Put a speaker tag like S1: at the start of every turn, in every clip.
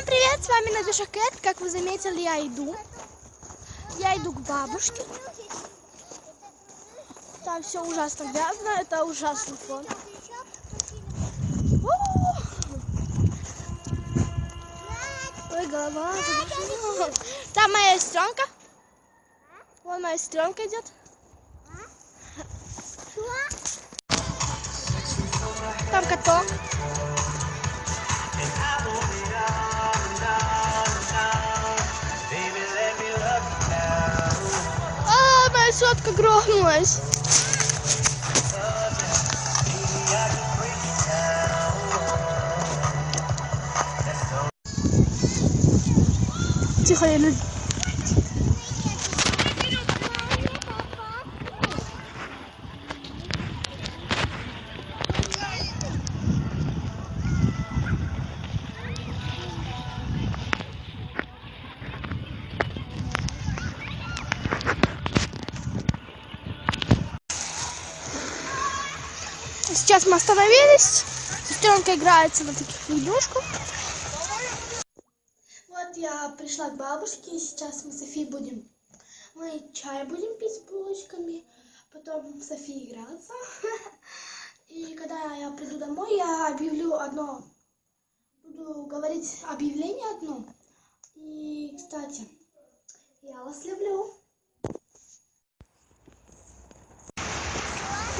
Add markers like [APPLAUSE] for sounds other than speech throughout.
S1: Всем привет, с вами Надюша Кэт. Как вы заметили, я иду. Я иду к бабушке. Там все ужасно грязно, это ужасный фон. Ой, голова. Там моя сестренка. Вон моя сестренка идет. Там каток. А, сотка грохнулась. Тихо, я Сейчас мы остановились. Сестренка играется на таких игрушках. Вот я пришла к бабушке, и сейчас мы с Софией будем... Мы чай будем пить с булочками, потом София играться. [LAUGHS] И когда я приду домой, я объявлю одно... Буду говорить объявление одно. И, кстати, я вас люблю.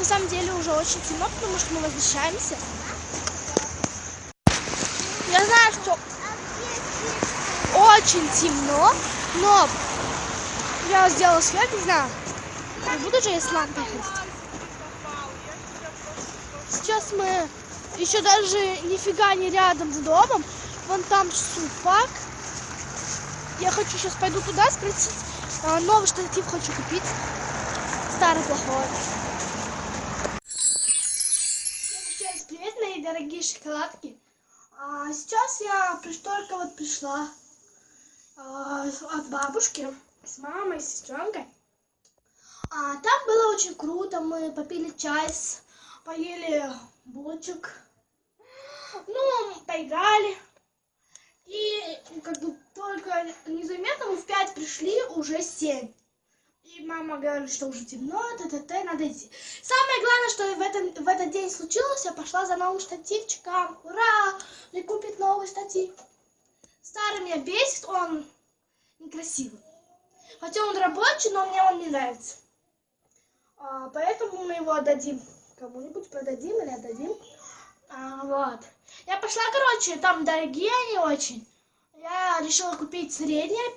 S1: На самом деле уже очень темно, потому что мы возвращаемся. Я знаю, что очень темно, но я сделала свет, не знаю. Не буду же я с лампой ходить. Сейчас мы еще даже нифига не рядом с домом. Вон там супак. Я хочу сейчас пойду туда спросить. а, Новый штатив хочу купить. Старый плохой. Раз привет, мои дорогие шоколадки. А, сейчас я только вот пришла а, от бабушки с мамой, с сестренкой. А, там было очень круто. Мы попили чай, поели булочек. Ну, поиграли. И как бы только незаметно мы в пять пришли, уже семь. И мама говорит, что уже темно, т-т-т, надо идти. Самое главное, что в, этом, в этот день случилось, я пошла за новым штативчиком. Ура! Мне купит новый штатив. Старый меня бесит, он некрасивый. Хотя он рабочий, но мне он не нравится. А, поэтому мы его отдадим кому-нибудь, продадим или отдадим. А, вот. Я пошла, короче, там дорогие они очень. Я решила купить средние а,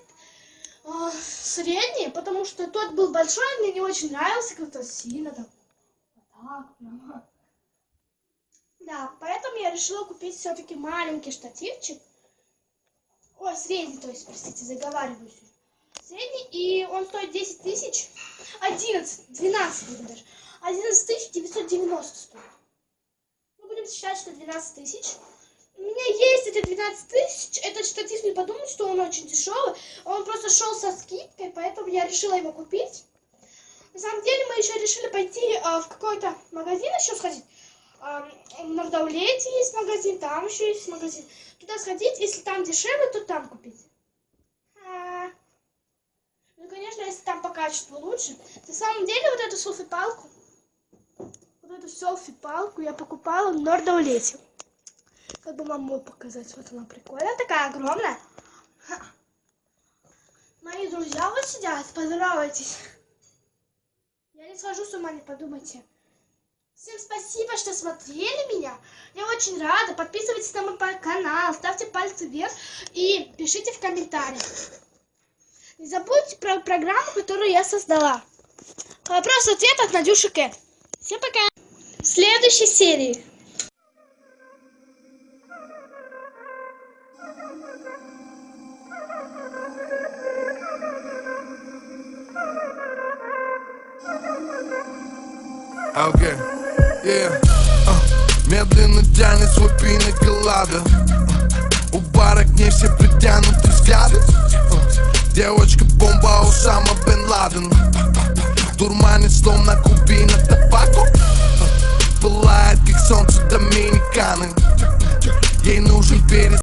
S1: средний, потому что тот был большой, мне не очень нравился, как-то сильно там. Да, поэтому я решила купить все-таки маленький штативчик. Ой, средний, то есть, простите, заговариваюсь. Средний, и он стоит 10 тысяч, 11, 12 будет даже. 11 тысяч 990 стоит. Мы будем считать, что 12 тысяч. У меня есть эти 12 тысяч. Этот штатив не подумать, что он очень дешевый. Он просто шел со скидкой, поэтому я решила его купить. На самом деле мы еще решили пойти а, в какой-то магазин еще сходить. А, в Нордаулете есть магазин, там еще есть магазин. Туда сходить, если там дешевле, то там купить. А, Ну, конечно, если там по качеству лучше. На самом деле, вот эту селфи-палку, вот эту селфи-палку я покупала в Нордаулете. Как бы мог показать, вот она прикольная, такая огромная. Ха. Мои друзья вот сидят, поздоровайтесь. Я не схожу с ума, не подумайте. Всем спасибо, что смотрели меня. Я очень рада. Подписывайтесь на мой канал, ставьте пальцы вверх и пишите в комментариях. Не забудьте про программу, которую я создала. Вопрос-ответ от Надюши Кэт. Всем пока. В следующей серии.
S2: Okay, yeah. Uh, медленно тянет свой пиноколада. У бара к ней все притянуты взгляды. Uh, Девочка бомба Усама Бен Ладен